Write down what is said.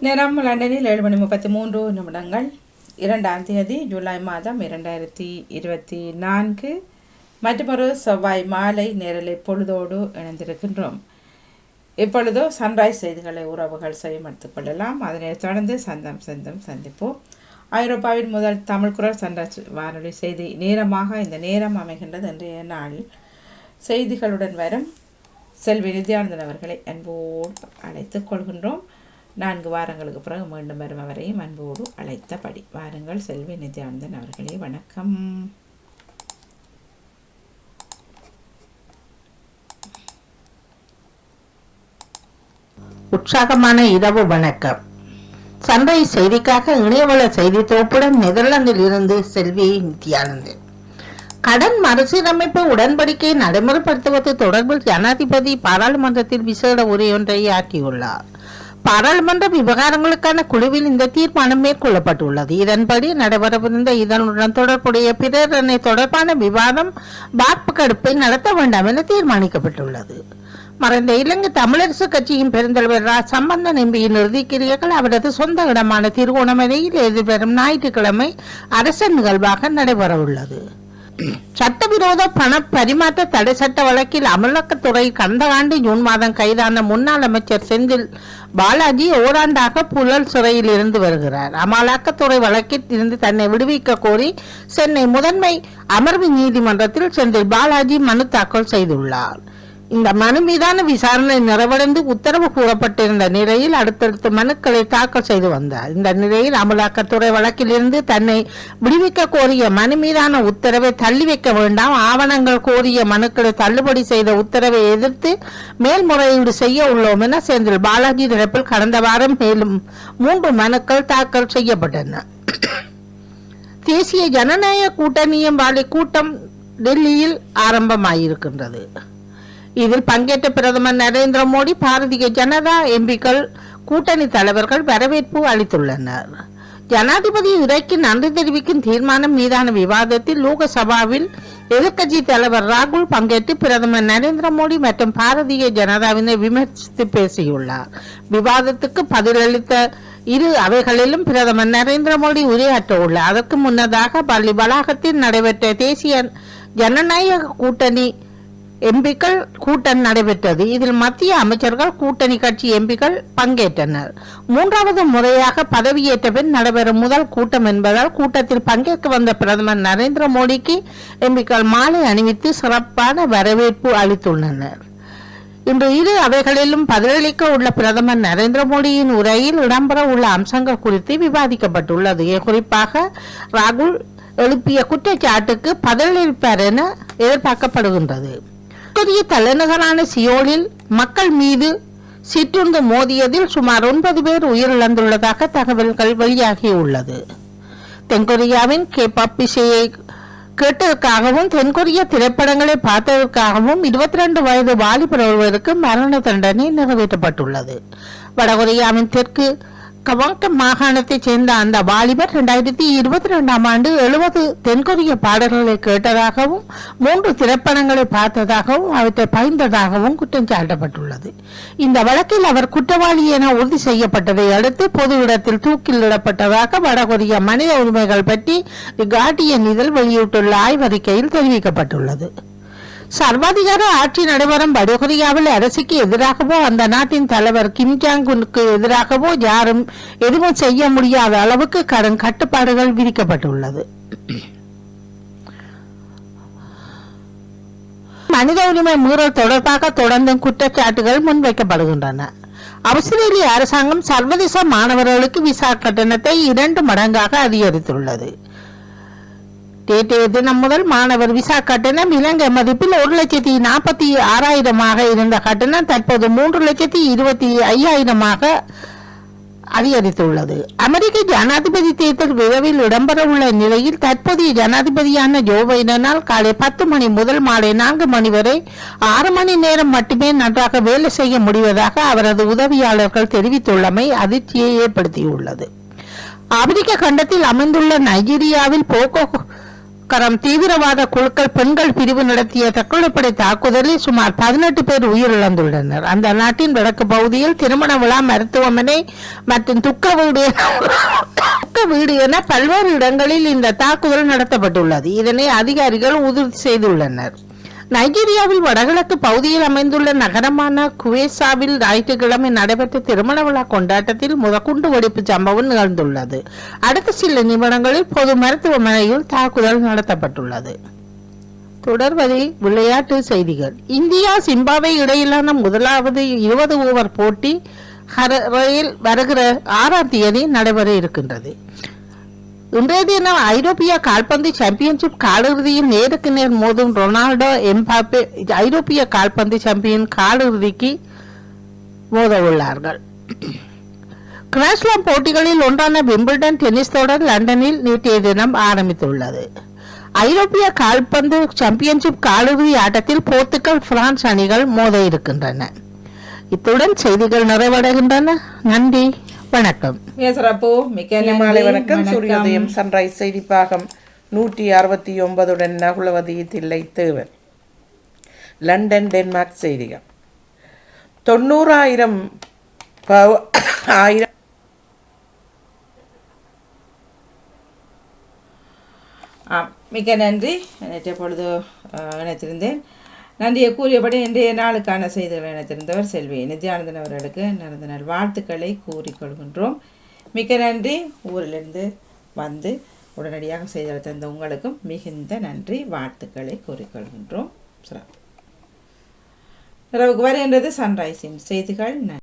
நேரம் லண்டனில் ஏழு மணி முப்பத்தி மூன்று நிமிடங்கள். இரண்டாம் தேதி ஜூலை மாதம் இரண்டாயிரத்தி இருபத்தி நான்கு. மற்றொரு செவ்வாய் மாலை நேரலை பொழுதோடு இணைந்திருக்கின்றோம். இப்பொழுதோ சன்ரைஸ் செய்திகளை உறவுகள் செய்யமடுத்துக் கொள்ளலாம். அதனைத் தொடர்ந்து சந்தம் சந்தம் சந்திப்போம். ஐரோப்பாவின் முதல் தமிழ் குரல் சன்ரைஸ் வானொலி செய்தி நேரமாக இந்த நேரம் அமைகின்றது. இன்றைய நாள் செய்திகளுடன் வரும் செல்வி நித்யானந்தன் அவர்களை அன்போடு அழைத்துக் கொள்கின்றோம். நான்கு வாரங்களுக்கு பிறகு மீண்டும் வரும் அவரையும் அன்போடு அழைத்தபடி. வாருங்கள் செல்வி நித்யானந்தன் அவர்களே வணக்கம். உற்சாகமான இரவு வணக்கம். சந்தை செய்திக்காக இணையவள செய்தி தொகுப்புடன் நெதர்லாந்தில் இருந்து செல்வி நித்யானந்தன். கடன் மறுசீரமைப்பு உடன்படிக்கையை நடைமுறைப்படுத்துவது தொடர்பில் ஜனாதிபதி பாராளுமன்றத்தில் விசேட உரையொன்றை ஆற்றியுள்ளார். பாராளுமன்ற விவகாரங்களுக்கான குழுவில் இந்த தீர்மானம் மேற்கொள்ளப்பட்டுள்ளது. இதன்படி நடைபெறவிருந்த இதனுடன் தொடர்புடைய பிரேரணை தொடர்பான விவாதம் வாக்குப்பெடுப்பை நடத்த வேண்டாம் என தீர்மானிக்கப்பட்டுள்ளது. மறைந்த இலங்கை தமிழரசு கட்சியின் பெருந்தலைவர் ரா. சம்பந்தன் எம்பியின் இறுதிக்கிரியர்கள் அவரது சொந்த இடமான திருகோணமலையில் எதிர்வரும் ஞாயிற்றுக்கிழமை அரச நிகழ்வாக நடைபெறவுள்ளது. சட்டவிரோத பண பரிமாற்ற தடை சட்ட வழக்கில் அமலாக்கத்துறை கடந்த ஆண்டு ஜூன் மாதம் கைதான முன்னாள் அமைச்சர் செந்தில் பாலாஜி ஓராண்டாக புழல் சிறையில் இருந்து வருகிறார். அமலாக்கத்துறை வழக்கில் இருந்து தன்னை விடுவிக்க கோரி சென்னை முதன்மை அமர்வு நீதிமன்றத்தில் செந்தில் பாலாஜி மனு தாக்கல் செய்துள்ளார். இந்த மனு மீதான விசாரணை நிறைவடைந்து உத்தரவு கூறப்பட்டிருந்த நிலையில் அடுத்தடுத்த மனுக்களை தாக்கல் செய்து வந்தார். இந்த நிலையில் அமலாக்கத்துறை வழக்கிலிருந்து தன்னை விடுவிக்க கோரிய மனு மீதான உத்தரவை தள்ளி வைக்க வேண்டாம். ஆவணங்கள் கோரிய மனுக்களை தள்ளுபடி செய்த உத்தரவை எதிர்த்து மேல்முறையீடு செய்ய உள்ளோம் என செந்தில் பாலாஜி தரப்பில் கடந்த வாரம் மேலும் மூன்று மனுக்கள் தாக்கல் செய்யப்பட்டன. தேசிய ஜனநாயக கூட்டணியம் வாழை கூட்டம் டெல்லியில் ஆரம்பமாயிருக்கின்றது. இதில் பங்கேற்ற பிரதமர் நரேந்திர மோடி பாரதிய ஜனதா எம்பிக்கள் கூட்டணி தலைவர்கள் வரவேற்பு அளித்துள்ளனர். ஜனாதிபதி உரைக்கு நன்றி தெரிவிக்கும் தீர்மானம் மீதான விவாதத்தில் லோகசபாவில் எதிர்க்கட்சி தலைவர் ராகுல் பங்கேற்று பிரதமர் நரேந்திர மோடி மற்றும் பாரதிய ஜனதாவினை விமர்சித்து பேசியுள்ளார். விவாதத்துக்கு பதிலளித்த இரு அவைகளிலும் பிரதமர் நரேந்திர மோடி உரையாற்ற உள்ளார். அதற்கு முன்னதாக பள்ளி வளாகத்தில் நடைபெற்ற தேசிய ஜனநாயக கூட்டணி எம்பிக்கள் கூட்டம் நடைபெற்றது. இதில் மத்திய அமைச்சர்கள் கூட்டணி கட்சி எம்பிக்கள் பங்கேற்றனர். மூன்றாவது முறையாக பதவியேற்ற பின் நடைபெறும் முதல் கூட்டம் என்பதால் கூட்டத்தில் பங்கேற்க வந்த பிரதமர் நரேந்திர மோடிக்கு எம்பிக்கள் மாலை அணிவித்து சிறப்பான வரவேற்பு அளித்துள்ளனர். இன்று இரு அவைகளிலும் பதிலளிக்க உள்ள பிரதமர் நரேந்திர மோடியின் உரையில் இடம்பெற உள்ள அம்சங்கள் குறித்து விவாதிக்கப்பட்டுள்ளது. குறிப்பாக ராகுல் எழுப்பிய குற்றச்சாட்டுக்கு பதிலளிப்பார் என எதிர்பார்க்கப்படுகின்றது. கொரிய தலைநகரான சியோலில் மக்கள் மீது சிற்றுந்து மோதியதில் சுமார் ஒன்பது பேர் உயிரிழந்துள்ளதாக தகவல்கள் வெளியாகியுள்ளது. தென்கொரியாவின் கே பாப் இசையை கேட்டதற்காகவும் தென்கொரிய திரைப்படங்களை பார்த்ததற்காகவும் இருபத்தி ரெண்டு வயது வாலிபர் ஒருவருக்கு மரண தண்டனை நிறைவேற்றப்பட்டுள்ளது. வடகொரியாவின் தெற்கு கவாங்க மாகாணத்தைச் சேர்ந்த அந்த வாலிபர் இரண்டாயிரத்தி இருபத்தி ரெண்டாம் ஆண்டு எழுபது தென்கொரிய பாடல்களை கேட்டதாகவும் மூன்று திரைப்படங்களை பார்த்ததாகவும் அவற்றை பகிர்ந்ததாகவும் குற்றம் சாட்டப்பட்டுள்ளது. இந்த வழக்கில் அவர் குற்றவாளி என உறுதி செய்யப்பட்டதை அடுத்து பொது இடத்தில் தூக்கில் இடப்பட்டதாக வடகொரிய மனித உரிமைகள் பற்றி தி கார்டியன் இதழ் வெளியிட்டுள்ள ஆய்வறிக்கையில் தெரிவிக்கப்பட்டுள்ளது. சர்வாதிகார ஆட்சி நடைபெறும் வடகொரியாவில் அரசுக்கு எதிராகவோ அந்த நாட்டின் தலைவர் கிம் ஜாங் உனுக்கு எதிராகவோ யாரும் எதுவும் செய்ய முடியாத அளவுக்கு கடும் கட்டுப்பாடுகள் விதிக்கப்பட்டுள்ளது. மனித உரிமை மீறல் தொடர்பாக தொடர்ந்தும் குற்றச்சாட்டுகள் முன்வைக்கப்படுகின்றன. அவுஸ்திரேலிய அரசாங்கம் சர்வதேச மாணவர்களுக்கு விசா கட்டணத்தை இரண்டு மடங்காக அதிகரித்துள்ளது. நேற்றைய தினம் முதல் மாணவர் விசா கட்டணம் இலங்கை மதிப்பில் ஒரு லட்சத்தி நாற்பத்தி ஆறாயிரமாக இருந்த கட்டணம் தற்போது மூன்று லட்சத்தி இருபத்தி ஐயாயிரமாக அதிகரித்துள்ளது. அமெரிக்க ஜனாதிபதி தேர்தல் விரைவில் இடம்பெறவுள்ள நிலையில் தற்போதைய ஜனாதிபதியான ஜோ பைடனால் காலை பத்து மணி முதல் மாலை நான்கு மணி வரை ஆறு மணி நேரம் மட்டுமே நன்றாக வேலை செய்ய முடிவதாக அவரது உதவியாளர்கள் தெரிவித்துள்ளமை அதிர்ச்சியை ஏற்படுத்தியுள்ளது. ஆப்பிரிக்க கண்டத்தில் அமைந்துள்ள நைஜீரியாவில் போக்கோ கரம் தீவிரவாத குழுக்கள் பெண்கள் பிரிவு நடத்திய தற்கொலைப்படை தாக்குதலில் சுமார் பதினெட்டு பேர் உயிரிழந்துள்ளனர். அந்த நாட்டின் வடக்கு பகுதியில் திருமண விழா மருத்துவமனை மற்றும் துக்க வீடு துக்க வீடு என பல்வேறு இடங்களில் இந்த தாக்குதல் நடத்தப்பட்டுள்ளது. இதனை அதிகாரிகள் உறுதி செய்துள்ளனர். நைஜீரியாவில் வடகிழக்கு பகுதியில் அமைந்துள்ள நகரமான குவேசாவில் ஞாயிற்றுக்கிழமை நடைபெற்ற திருமண விழா கொண்டாட்டத்தில் முதக்குண்டு வெடிப்பு சம்பவம் நிகழ்ந்துள்ளது. அடுத்த சில நிமிடங்களில் பொது மருத்துவமனையில் தாக்குதல் நடத்தப்பட்டுள்ளது. தொடர்வதில் விளையாட்டு செய்திகள். இந்தியா சிம்பாவே இடையிலான முதலாவது இருபது ஓவர் போட்டி ஹரையில் வருகிற ஆறாம் தேதி நடைபெற இருக்கின்றது. இன்றைய தினம் ஐரோப்பிய கால்பந்து சாம்பியன்ஷிப் காலிறுதியில் நேருக்கு நேர் மோதும் ரொனால்டோ எம்பாப்பே ஐரோப்பிய கால்பந்து சாம்பியன் காலிறுதிக்கு மோத உள்ளார்கள் கிராஸ்லாம் போட்டிகளில் ஒன்றான விம்பிள்டன் டென்னிஸ் தொடர் லண்டனில் நேற்றைய தினம் ஆரம்பித்துள்ளது ஐரோப்பிய கால்பந்து சாம்பியன்ஷிப் காலிறுதி ஆட்டத்தில் போர்த்துகல் பிரான்ஸ் அணிகள் மோத இருக்கின்றன இத்துடன் செய்திகள் நிறைவடைகின்றன நன்றி வணக்கம். மாலை வணக்கம். சூரியோதயம் சன்ரைஸ் செய்தி பாகம் நூற்றி அறுபத்தி ஒன்பதுடன் நகுலவதி தில்லை தேவர் லண்டன் டென்மார்க் செய்திகள். தொண்ணூறாயிரம் ஆயிரம் ஆ மிக்க நன்றி. நேற்றைய பொழுது இணைத்திருந்தேன். நன்றியை கூறியபடி இன்றைய நாளுக்கான செய்திகளை இணைத்திருந்தவர் செல்வி நித்யானந்தன் அவர்களுக்கு நடந்த நாள் வாழ்த்துக்களை கூறிக்கொள்கின்றோம் மிக்க நன்றி. ஊரிலிருந்து வந்து உடனடியாக செய்திகளை தந்த உங்களுக்கும் மிகுந்த நன்றி. வாழ்த்துக்களை கூறிக்கொள்கின்றோம் சிறப்பு இரவுக்கு வருகின்றது சன்ரைஸின் செய்திகள். நன்றி.